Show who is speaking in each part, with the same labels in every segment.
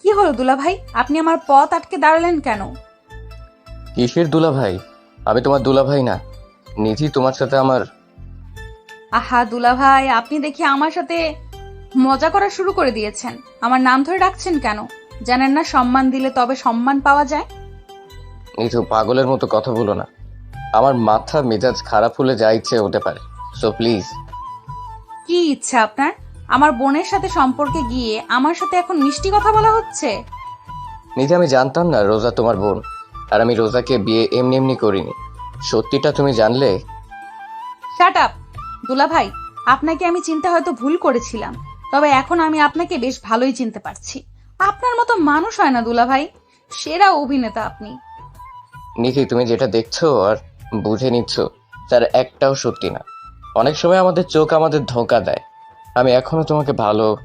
Speaker 1: কি হলো দুলা ভাই আপনি আমার পথ আটকে দাঁড়ালেন কেন?
Speaker 2: কিসের দুলা ভাই আমি তোমার দুলা ভাই না। নিধি তোমার সাথে আমার
Speaker 1: আহা দুলা ভাই আপনি দেখি আমার সাথে মজা করা শুরু করে দিয়েছেন। আমার নাম ধরে ডাকছেন কেন? জানেন না সম্মান দিলে তবে সম্মান পাওয়া যায়?
Speaker 2: নিধু পাগলের মতো কথা বলো না। আমার মাথা মেজাজ খারাপ হলে যা ইচ্ছে হতে পারে। সো প্লিজ
Speaker 1: কি ইচ্ছা আপনার? আমার বোনের সাথে সম্পর্কে গিয়ে আমার সাথে এখন মিষ্টি কথা বলা হচ্ছে?
Speaker 2: নিধি আমি জানতাম না রোজা তোমার বোন আর আমি রোজাকে বিয়ে এমনি এমনি করিনি। সত্যিটা তুমি জানলে?
Speaker 1: শাট আপ দুলা ভাই আপনাকে আমি চিন্তা হয়তো ভুল করেছিলাম তবে এখন আমি আপনাকে বেশ ভালোই চিনতে পারছি। আপনার মতো মানুষ হয় না দুলা ভাই সেরা অভিনেতা আপনি।
Speaker 2: নিধি তুমি যেটা দেখছ আর বুঝে নিচ্ছ তার একটাও সত্যি না। অনেক সময় আমাদের চোখ আমাদের ধোকা দেয়। আমি এখনও তোমাকে ভালো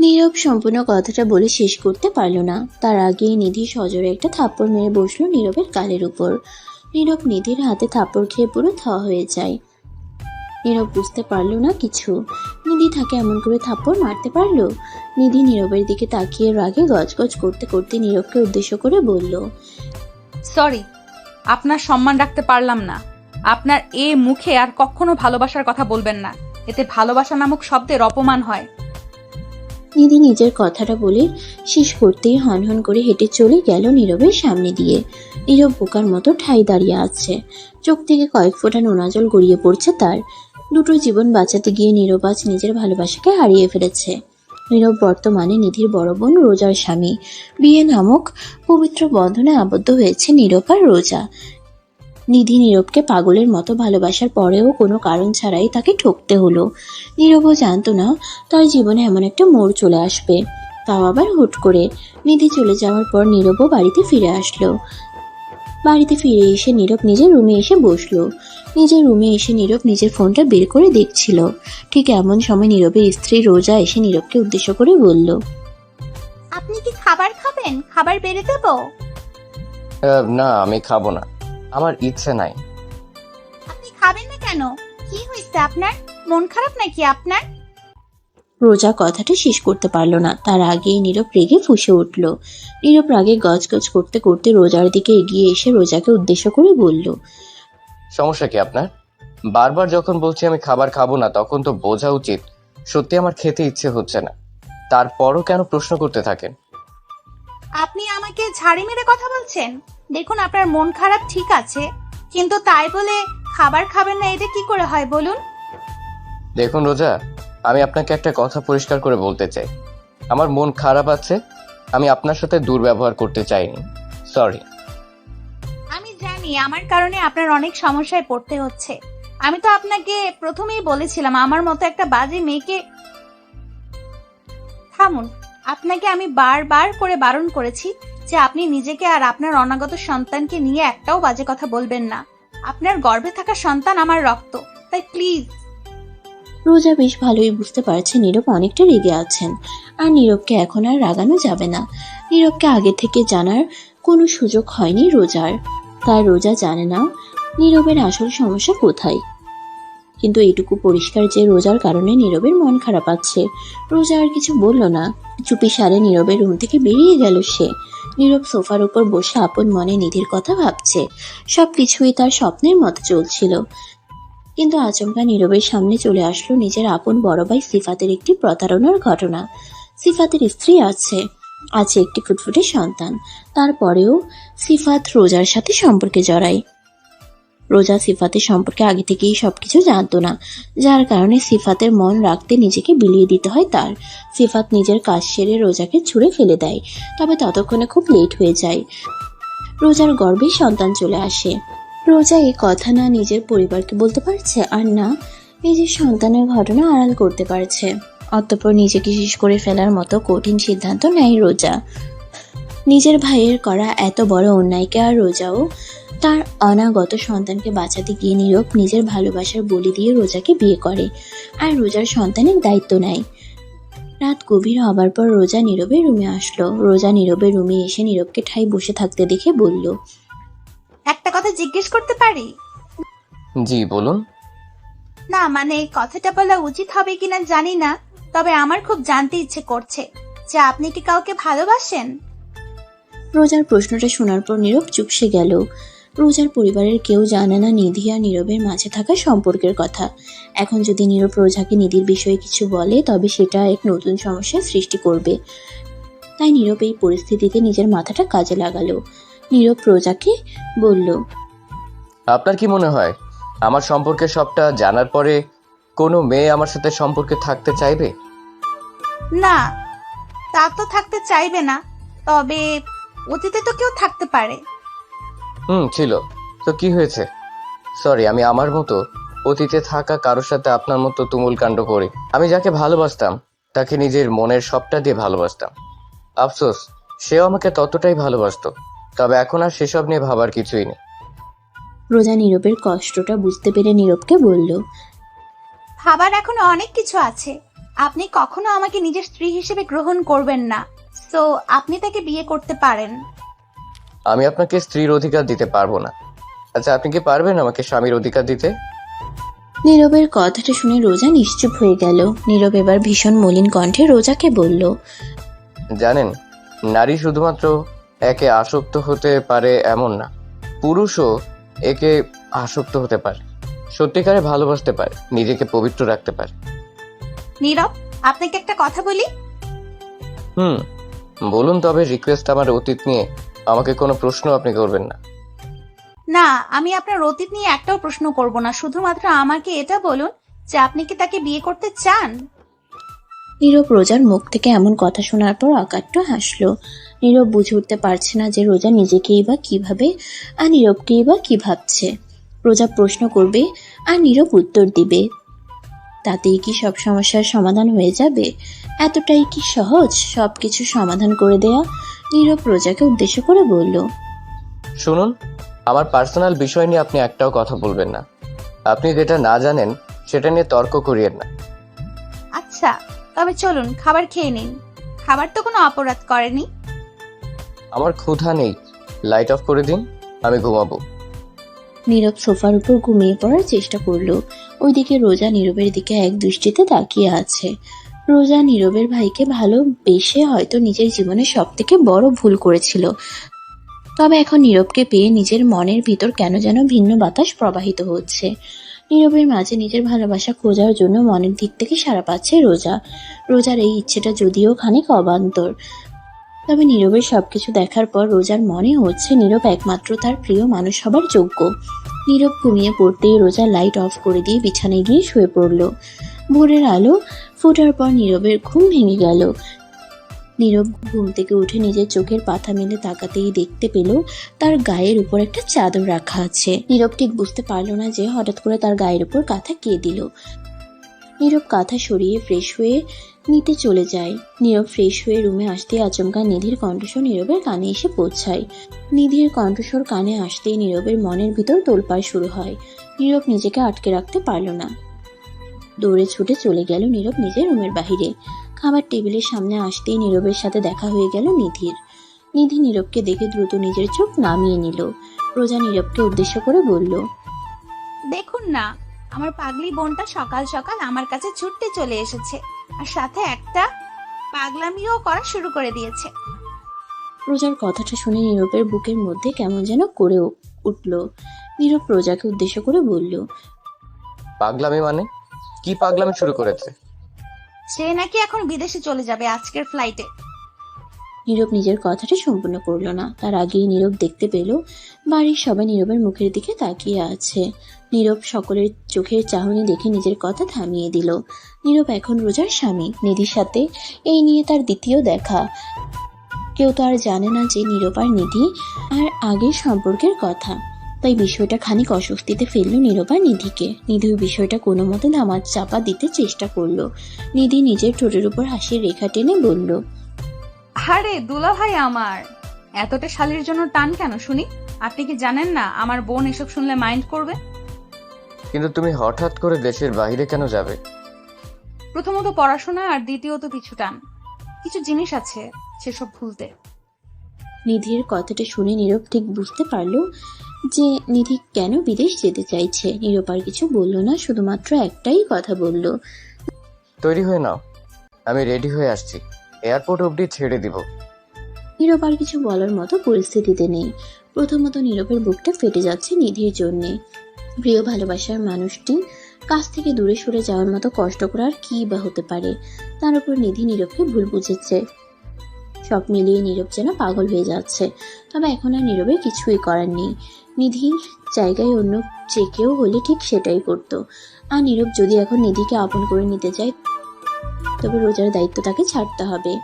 Speaker 3: নীরব সম্পূর্ণ কথাটা বলে শেষ করতে পারল না। তার আগেই নিধি সজোরে একটা থাপ্পড় মেরে বসল নীরবের গালের উপর। নীরব নিধির হাতে থাপ্পড় খেয়ে পুরো থ হয়ে যায়। নীরব বুঝতে পারল না কিছু। নিধি তাকে এমন করে থাপ্পড় মারতে পারল? নিধি নীরবের দিকে তাকিয়ে রাগে গজগজ করতে করতে নীরবকে উদ্দেশ্য করে বলল
Speaker 1: সরি আপনার সম্মান রাখতে পারলাম না। আপনার এ মুখে আর কখনো ভালোবাসার কথা বলবেন না। এতে ভালোবাসা নামক শব্দের অপমান হয়।
Speaker 3: নিধি নিজের কথাটা বলে শেষ করতেই হন হন করে হেঁটে চলে গেল নীরবের সামনে দিয়ে। নীরব বোকার মতো ঠাই দাঁড়িয়ে আছে। চোখ থেকে কয়েক ফোঁটা নোনা জল গড়িয়ে পড়ছে তার। দুটো জীবন বাঁচাতে গিয়ে নীরব আজ নিজের ভালোবাসাকে হারিয়ে ফেলেছে। নীরব বর্তমানে নিধির বড় বোন রোজার স্বামী। বিয়ে নামক পবিত্র বন্ধনে আবদ্ধ হয়েছে নীরব আর রোজা। নিধি নীরবকে পাগলের মতো ভালোবাসার পরেও কোনো কারণ ছাড়াই তাকে ঠকতে হলো। নীরবও জানতো না তার জীবনে এমন একটা মোড় চলে আসবে। তাও আবার হুট করে নিধি চলে যাওয়ার পর নীরবও বাড়িতে ফিরে আসলো। বাড়িতে ফিরে এসে নীরব নিজের রুমে এসে বসল। নিজের রুমে এসে নীরব নিজের ফোনটা বের করে দেখছিল। ঠিক এমন সময় নীরবের স্ত্রী রোজা এসে নীরবকে উদ্দেশ্য করে বলল
Speaker 4: আপনি কি খাবার খাবেন? খাবার বেড়ে দেবো?
Speaker 2: না আমি খাব না। আমার ইচ্ছে নাই।
Speaker 4: আপনি খাবেন না কেন? কি হয়েছে আপনার? মন খারাপ নাকি আপনার?
Speaker 3: রোজা কথাটা শেষ করতে পারল না। তার আগেই নীরব রেগে ফুসে উঠল। নীরব রাগে গজগজ করতে করতে রোজার দিকে এগিয়ে এসে রোজাকে উদ্দেশ্য করে বলল
Speaker 2: সমস্যা কি আপনার? বারবার যখন বলছি আমি খাবার খাব না তখন তো বোঝা উচিত। সত্যি আমার খেতে ইচ্ছে হচ্ছে না। তারপরও কেন প্রশ্ন করতে থাকেন?
Speaker 4: আপনি আমাকে ঝাড়ি মেরে কথা বলছেন? দেখুন আপনার মন খারাপ ঠিক আছে কিন্তু তাই বলে খাবার খাবেন না এটা কি করে হয় বলুন?
Speaker 2: দেখুন রোজা আমি আপনাকে একটা কথা পরিষ্কার করে বলতে চাই। আমার মন খারাপ আছে আমি আপনার সাথে দুর্ব্যবহার করতে চাইনি। সরি
Speaker 4: আমি জানি আমার কারণে আপনার অনেক সমস্যায় পড়তে হচ্ছে। আমি তো আপনাকে প্রথমেই বলেছিলাম আমার মতো একটা বাজে মেয়েকে থামুন আপনাকে আমি বারবার করে বারণ করেছি যে আপনি নিজেকে আর আপনার অনাগত সন্তানকে নিয়ে একটাও বাজে কথা বলবেন না। আপনার গর্ভে থাকা সন্তান আমার রক্ত, তাই প্লিজ।
Speaker 3: রোজা বেশ ভালোই বুঝতে পারছে নীরব অনেকটা রেগে আছেন, আর নীরবকে এখন আর রাগানো যাবে না। নীরবকে আগে থেকে জানার কোনো সুযোগ হয়নি রোজার। তাই রোজা জানে না নীরবের আসল সমস্যা কোথায়। কিন্তু এইটুকু পরিষ্কার যে রোজার কারণে নীরবের মন খারাপ আছে। রোজা আর কিছু বলল না। চুপি সারে নীরবের রুম থেকে বেরিয়ে গেল সে। নীরব সোফার উপর বসে আপন মনে নিধির কথা ভাবছে। সবকিছুই তার স্বপ্নের মতো চলছিল। কিন্তু আচমকা নীরবের সামনে চলে আসলো নিজের আপন বড় ভাই সিফাতের একটি প্রতারণার ঘটনা। সিফাতের স্ত্রী আছে। আছে একটি ফুটফুটে সন্তান। তারপরেও সিফাত রোজার সাথে সম্পর্কে জড়ায়। রোজা সিফাতের সম্পর্কে আগে থেকেই সবকিছু জানতো না, যার কারণে সিফাতের মন রাখতে নিজেকে বিলিয়ে দিতে হয় তার। সিফাত নিজের কাজ সেরে রোজাকে ছুঁড়ে ফেলে দেয়, তবে ততক্ষণে খুব লেট হয়ে যায়। রোজার গর্বে সন্তান চলে আসে। রোজা এই কথা না নিজের পরিবারকে বলতে পারছে? আর না, নিজের সন্তানের ঘটনা আড়াল করতে পারছে। অতঃপর নিজেকে শেষ করে ফেলার মতো কঠিন সিদ্ধান্ত নেয় রোজা। নিজের ভাইয়ের করা এত বড় অন্যায়কে আর রোজাও তার অনাগত সন্তানকে বাঁচাতে গিয়ে নীরব নিজের ভালোবাসার বলি দিয়ে রোজাকে বিয়ে করে। আর রোজার সন্তানের দায়িত্ব নেয়। রাত গভীর হবার পর রোজা নীরবে রুমে আসলো। রোজা নীরবের রুমে এসে নীরবকে ঠাই বসে থাকতে দেখে বলল
Speaker 4: একটা কথা জিজ্ঞেস করতে পারি?
Speaker 2: জি বলুন।
Speaker 4: না মানে কথাটা বলা উচিত হবে কিনা জানি না তবে আমার খুব জানতে ইচ্ছে করছে। যে আপনি কি কাউকে ভালোবাসেন?
Speaker 3: রোজার প্রশ্নটা শোনার পর নীরব চুপসে গেল। রোজার পরিবারের কেউ জানে না নিধি আর নীরবের মাঝে থাকা সম্পর্কের কথা। এখন যদি নীরব রোজাকে নিধির বিষয়ে কিছু বলে তবে সেটা এক নতুন সমস্যার সৃষ্টি করবে। তাই নীরব এই পরিস্থিতিতে নিজের মাথাটা কাজে লাগালো। নীরব প্রজাকে বলল
Speaker 2: আপনার কি মনে হয় আমার সম্পর্কে সবটা জানার পরে কোনো মেয়ে আমার সাথে সম্পর্কে থাকতে চাইবে?
Speaker 4: না তা তো থাকতে চাইবে না তবে অতীতে তো কেউ থাকতে পারে।
Speaker 2: হুম ছিল। তো কি হয়েছে? সরি আমি আমার মতো অতীতে থাকা কারোর সাথে আপনার মতো তুমুল কাণ্ড করি। আমি যাকে ভালোবাসতাম তাকে নিজের মনের সবটা দিয়ে ভালোবাসতাম। আফসোস সেও আমাকে ততটাই ভালোবাসত। তবে এখন আর সেসব নিয়ে ভাবার কিছুই নেই।
Speaker 3: রোজা নীরবের কষ্টটা বুঝতে পেরে নীরবকে বলল
Speaker 4: ভাবার এখনও অনেক কিছু আছে। আপনি কখনো আমাকে নিজের স্ত্রী হিসেবে গ্রহণ করবেন না। তো আপনি তাকে বিয়ে করতে পারেন।
Speaker 2: আমি আপনাকে স্ত্রীর অধিকার দিতে পারব না। আচ্ছা আপনি কি পারবেন আমাকে স্বামীর অধিকার দিতে?
Speaker 3: নীরবের কথাটা শুনে রোজা নিশ্চুপ হয়ে গেল। নীরব এবার ভীষণ মলিন কণ্ঠে রোজাকে বলল
Speaker 2: জানেন নারী শুধুমাত্র একে আসক্ত হতে পারে এমন না। পুরুষও একে আসক্ত হতে পারে। সত্যিকারে ভালোবাসতে পারে নিজেকে পবিত্র রাখতে পারে।
Speaker 4: নীরব আপনাকে একটা কথা বলি।
Speaker 2: হুম বলুন তবে রিকোয়েস্ট আমার অতীত নিয়ে আমাকে কোনো প্রশ্ন আপনি করবেন না।
Speaker 4: না আমি আপনার অতীত নিয়ে একটাও প্রশ্ন করব না শুধুমাত্র আমাকে এটা বলুন যে আপনি কি তাকে বিয়ে করতে চান?
Speaker 3: নীরব রোজার মুখ থেকে এমন কথা শোনার পর অকাট্য হাসলো। নীরব বুঝে উঠতে পারছে না যে রোজা নিজেকেই বা কীভাবে আর নীরবকেই বা কি ভাবছে। রোজা প্রশ্ন করবে আর নীরব উত্তর দিবে। তাতেই কি সব সমস্যার সমাধান হয়ে যাবে? এতটাই কি সহজ সব কিছু সমাধান করে দেয়া? নীরব রোজাকে উদ্দেশ্য করে বলল
Speaker 2: শুনুন আমার পার্সোনাল বিষয় নিয়ে আপনি একটাও কথা বলবেন না। আপনি যেটা না জানেন সেটা নিয়ে তর্ক করিয়েন না।
Speaker 4: আচ্ছা তবে চলুন খাবার খেয়ে নিন। খাবার তো কোনো অপরাধ করেনি।
Speaker 2: আমার ক্ষুধা নেই। লাইট অফ করে দিন আমি ঘুমাবো।
Speaker 3: নীরব সোফার উপর ঘুমিয়ে পড়ার চেষ্টা করল। ওইদিকে রোজা নীরবের দিকে এক দৃষ্টিতে তাকিয়ে আছে। রোজা নীরবের ভাইকে ভালোবেসে হয়তো নিজের জীবনে সব থেকে বড় ভুল করেছিল। তবে এখন নীরবকে পেয়ে নিজের মনের ভিতর কেন যেন ভিন্ন বাতাস প্রবাহিত হচ্ছে। নীরবের মাঝে নিজের ভালোবাসা খোঁজার জন্য মনের দিক থেকে সারা পাচ্ছে রোজা। রোজার এই ইচ্ছেটা যদিও খানিক অবান্তর। তবে নীরবের সবকিছু দেখার পর রোজার মনে হচ্ছে নীরব একমাত্র তার প্রিয় মানুষ হবার যোগ্য। নীরব ঘুমিয়ে পড়তেই রোজা লাইট অফ করে দিয়ে বিছানায় গিয়ে শুয়ে পড়ল। ভোরের আলো ফোটার পর নীরবের ঘুম ভেঙে গেল। নীরব ঘুম থেকে উঠে নিজের চোখের পাথা মেলে তাকাতেই দেখতে পেল তার গায়ের উপর একটা চাদর রাখা আছে। নীরব ঠিক বুঝতে পারল না যে হঠাৎ করে তার গায়ের উপর কাঁথা কে দিল। নীরব কাঁথা সরিয়ে ফ্রেশ হয়ে নিতে চলে যায়। নীরব ফ্রেশ হয়ে রুমে আসতে আচমকা নিধির কণ্ঠস্বর নীরবের কানে এসে পৌঁছায়। নিধির কণ্ঠস্বর কানে আসতেই নীরবের মনের ভিতর তোলপাড় শুরু হয়। নীরব নিজেকে আটকে রাখতে পারল না। দৌড়ে ছুটে চলে গেল নীরব নিজের রুমের বাহিরে। খাবার টেবিলের সামনে আসতেই নীরবের সাথে দেখা হয়ে গেল নিধির। নিধি নীরবকে দেখে দ্রুত নিজের চোখ নামিয়ে নিল। রোজা নীরবকে উদ্দেশ্য করে বলল
Speaker 4: দেখুন না আমার পাগলি বোনটা সকাল সকাল আমার কাছে ছুটতে চলে এসেছে আর সাথে একটা পাগলামিও করা শুরু করে দিয়েছে।
Speaker 3: রোজার কথাটা শুনে নীরবের বুকের মধ্যে কেমন যেন করে উঠল। নীরব রোজাকে উদ্দেশ্য করে বলল
Speaker 2: পাগলামি মানে? কি পাগলামি শুরু করেছে?
Speaker 4: সে নাকি এখন বিদেশে চলে যাবে আজকের ফ্লাইটে
Speaker 3: নীরব নিজের কথাটা সম্পূর্ণ করল না। তার আগেই নীরব দেখতে পেল বাড়ির সবাই নীরবের মুখের দিকে তাকিয়ে আছে। নীরব সকলের চোখের চাহনি দেখে নিজের কথা থামিয়ে দিল। নীরব এখন রোজার স্বামী নিধির সাথে। এই নিয়ে তার দ্বিতীয় দেখা। কেউ তো আর জানে না যে নীরব আর নিধি আর আগের সম্পর্কের কথা। তাই বিষয়টা খানিক অস্বস্তিতে ফেলল নীরব নিধিকে। নিধিও বিষয়টা কোনো মতে ধামার চাপা দিতে চেষ্টা করল। নিধি নিজের ঠোঁটের উপর হাসির রেখা টেনে বলল
Speaker 1: আরে দুলা ভাই আমার এতটা শালির জন্য টান কেন শুনি? আপনি কি জানেন না আমার বোন এসব শুনলে মাইন্ড করবে?
Speaker 2: কিন্তু তুমি হঠাৎ করে দেশের বাইরে কেন যাবে?
Speaker 1: প্রথমত পড়াশোনা আর দ্বিতীয়ত কিছু টান। কিছু জিনিস আছে সেসব ভুলতে।
Speaker 3: নিধির কথাটা শুনে নীরব ঠিক বুঝতে পারল যে নিধি কেন বিদেশ যেতে চাইছে? নীরব আর কিছু বলল না শুধুমাত্র একটাই কথা বলল।
Speaker 2: তৈরি হয়ে নাও। আমি রেডি হয়ে আসছি। এয়ারপোর্ট অবধি ছেড়ে দিব।
Speaker 3: নীরব আর কিছু বলার মতো পরিস্থিতিতে নেই। প্রথমত নীরবের বুকটা ফেটে যাচ্ছে নিধির জন্যে। প্রিয় ভালোবাসার মানুষটি কাছ থেকে দূরে সরে যাওয়ার মতো কষ্ট করার কি বা হতে পারে? তার উপর নিধি নীরবকে ভুল বুঝেছে। সব মিলিয়ে নীরব যেন পাগল হয়ে যাচ্ছে। তবে এখন আর নীরবের কিছুই করার নেই। নিধির জায়গায় অন্য যে কেউ হলে ঠিক সেটাই করতো। আর নীরব যদি এখন নিধিকে আপন করে নিতে চায়, তবে রোজার দায়িত্ব তাকে ছাড়তে হবে।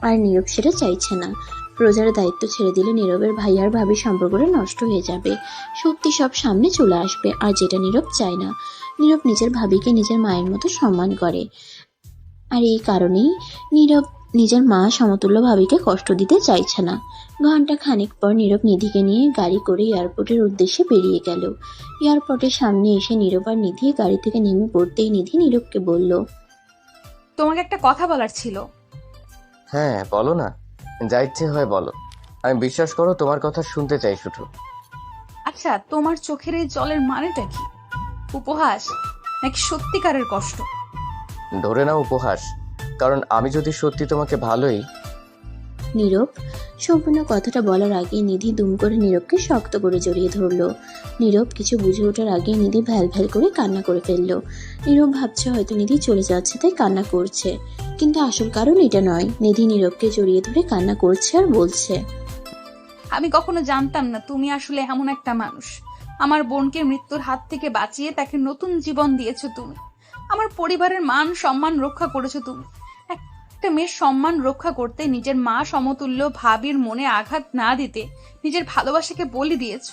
Speaker 3: আর নীরব সেটা চাইছে না। রোজার দায়িত্ব ছেড়ে দিলে নীরবের ভাই আর ভাবির সম্পর্কটা নষ্ট হয়ে যাবে। সত্যি সব সামনে চলে আসবে, আর যেটা নীরব চায় না। নীরব নিজের ভাবিকে নিজের মায়ের মতো সম্মান করে। আর এই কারণেই নীরব নিজের মা সমতুল্য ভাবিকে কষ্ট দিতে চাইছে না। ঘণ্টা খানিক পর নীরব নিধিকে নিয়ে গাড়ি করে এয়ারপোর্টের উদ্দেশ্যে বেরিয়ে গেল। এয়ারপোর্টের সামনে এসে নীরব আর নিধি গাড়ি থেকে নেমে পড়তেই নিধি নীরবকে বলল
Speaker 1: তোমাকে একটা কথা বলার ছিল।
Speaker 2: হ্যাঁ বলো না। যা ইচ্ছে হয় বলো। আমি বিশ্বাস করো তোমার কথা শুনতে চাই শুধু।
Speaker 1: আচ্ছা তোমার চোখের এই জলের মানেটা কি? উপহাস নাকি সত্যিকারের কষ্ট?
Speaker 2: ধরে নাও উপহাস। কারণ আমি যদি সত্যি তোমাকে ভালোই
Speaker 3: নীরব। সম্পূর্ণ কথাটা বলার আগে নিধি দুম করে নীরবকে শক্ত করে জড়িয়ে ধরলো। নীরব কিছু বুঝে ওঠার আগে নিধি ভ্যাল ভ্যাল করে কান্না করে ফেলল। নীরব ভাবছে হয়তো নিধি চলে যাচ্ছে, তাই কান্না করছে। কিন্তু আসল কারণ এটা নয়। নিধি নীরবকে জড়িয়ে ধরে কান্না করছে আর বলছে,
Speaker 1: আমি কখনো জানতাম না তুমি আসলে এমন একটা মানুষ। আমার বোনকে মৃত্যুর হাত থেকে বাঁচিয়ে তাকে নতুন জীবন দিয়েছ তুমি। আমার পরিবারের মান সম্মান রক্ষা করেছ তুমি। একটা মেয়ের সম্মান রক্ষা করতে নিজের মা সমতুল্য ভাবির মনে আঘাত না দিতে নিজের ভালোবাসাকে বলি দিয়েছ।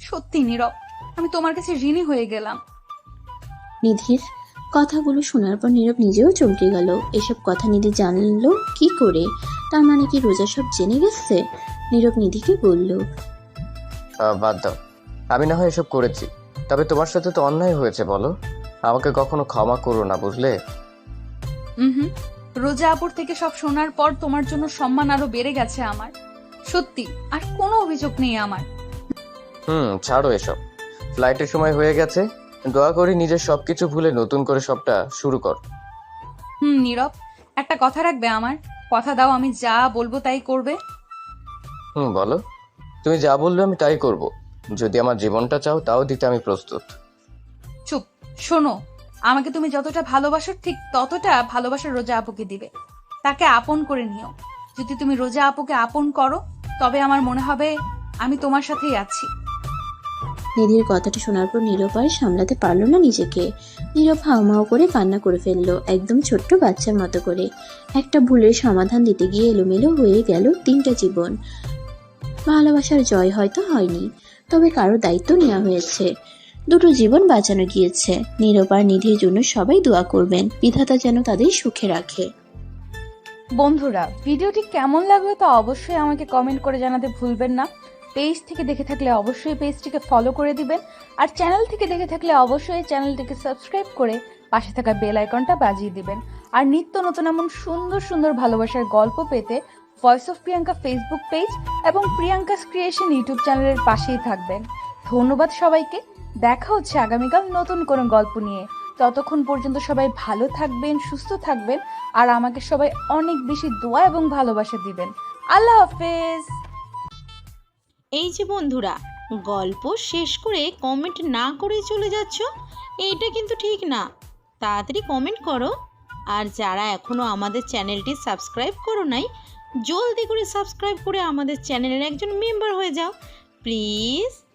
Speaker 1: সত্যি নীরব আমি তোমার কাছে ঋণী হয়ে গেলাম।
Speaker 3: নিধির কথাগুলো শোনার পর নীরব নিজেও চমকে গেল। এসব কথা নিধি জানলো কি করে? তার মানে কি রোজা সব জেনে গেছে? নীরব নিধিকে বলল
Speaker 2: আহ, বাদ দাও। আমি না হয় এসব করেছি তবে তোমার সাথে তো অন্যায় হয়েছে বলো। আমাকে কখনো ক্ষমা করো না বুঝলে?
Speaker 1: হুম। রোজা আপুর থেকে সব শোনার পর তোমার জন্য সম্মান আরও বেড়ে গেছে আমার। সত্যি আর কোনো অভিযোগ নেই আমার।
Speaker 2: হুম ছাড়ো এসব। ফ্লাইটের সময় হয়ে গেছে। দোয়া করি নিজের সবকিছু ভুলে নতুন করে সবটা শুরু কর।
Speaker 1: হুম নীরব একটা কথা রাখবে আমার? কথা দাও আমি যা বলব তাই করবে।
Speaker 2: হুম বলো। তুমি যা বললে আমি তাই করব। যদি আমার জীবনটা চাও তাও দিতে আমি প্রস্তুত।
Speaker 1: চুপ শোনো। আমাকে তুমি যতটা ভালোবাসো, ঠিক ততটা ভালোবাসা রোজা আপুকে দিবে। তাকে আপন করে নিও। যদি তুমি রোজা আপুকে আপন করো, তবে আমার মনে হবে আমি তোমার সাথেই আছি।
Speaker 3: নিধির কথাটা শোনার পর আর সামলাতে পারল না নিজেকে। নীরব হাউমাউ করে কান্না করে ফেলল, একদম ছোট্ট বাচ্চার মতো করে। একটা ভুলের সমাধান দিতে গিয়ে এলোমেলো হয়ে গেল তিনটা জীবন। ভালোবাসার জয় হয়তো হয়নি, তবে কারও দায়িত্ব নেওয়া হয়েছে। দুটো জীবন বাঁচানো গিয়েছে। নীরব নিধির জন্য সবাই দোয়া করবেন। বিধাতা যেন তাদের সুখে রাখে।
Speaker 1: বন্ধুরা, ভিডিওটি কেমন লাগল তা অবশ্যই আমাকে কমেন্ট করে জানাতে ভুলবেন না। পেজ থেকে দেখে থাকলে অবশ্যই পেজটিকে ফলো করে দিবেন। আর চ্যানেল থেকে দেখে থাকলে অবশ্যই চ্যানেলটিকে সাবস্ক্রাইব করে পাশে থাকা বেল আইকনটা বাজিয়ে দিবেন। আর নিত্য নতুন এমন সুন্দর সুন্দর ভালোবাসার গল্প পেতে voice of Priyanka Facebook page এবং প্রিয়াঙ্কাস ক্রিয়েশন ইউটিউব চ্যানেলের পাশেই থাকবেন। ধন্যবাদ সবাইকে। দেখা হচ্ছে আগামীকাল নতুন কোনো গল্প নিয়ে। ততক্ষণ পর্যন্ত সবাই ভালো থাকবেন, সুস্থ থাকবেন, আর আমাকে সবাই অনেক বেশি দোয়া এবং ভালোবাসা দিবেন। আল্লাহ হাফেজ!
Speaker 5: এই যে বন্ধুরা, গল্প শেষ করে কমেন্ট না করে চলে যাচ্ছ? এইটা কিন্তু ঠিক না। তাড়াতাড়ি কমেন্ট করো। আর যারা এখনও আমাদের চ্যানেলটি সাবস্ক্রাইব করো নাই, জলদি করে সাবস্ক্রাইব করে আমাদের চ্যানেলের একজন মেম্বার হয়ে যাও। প্লিজ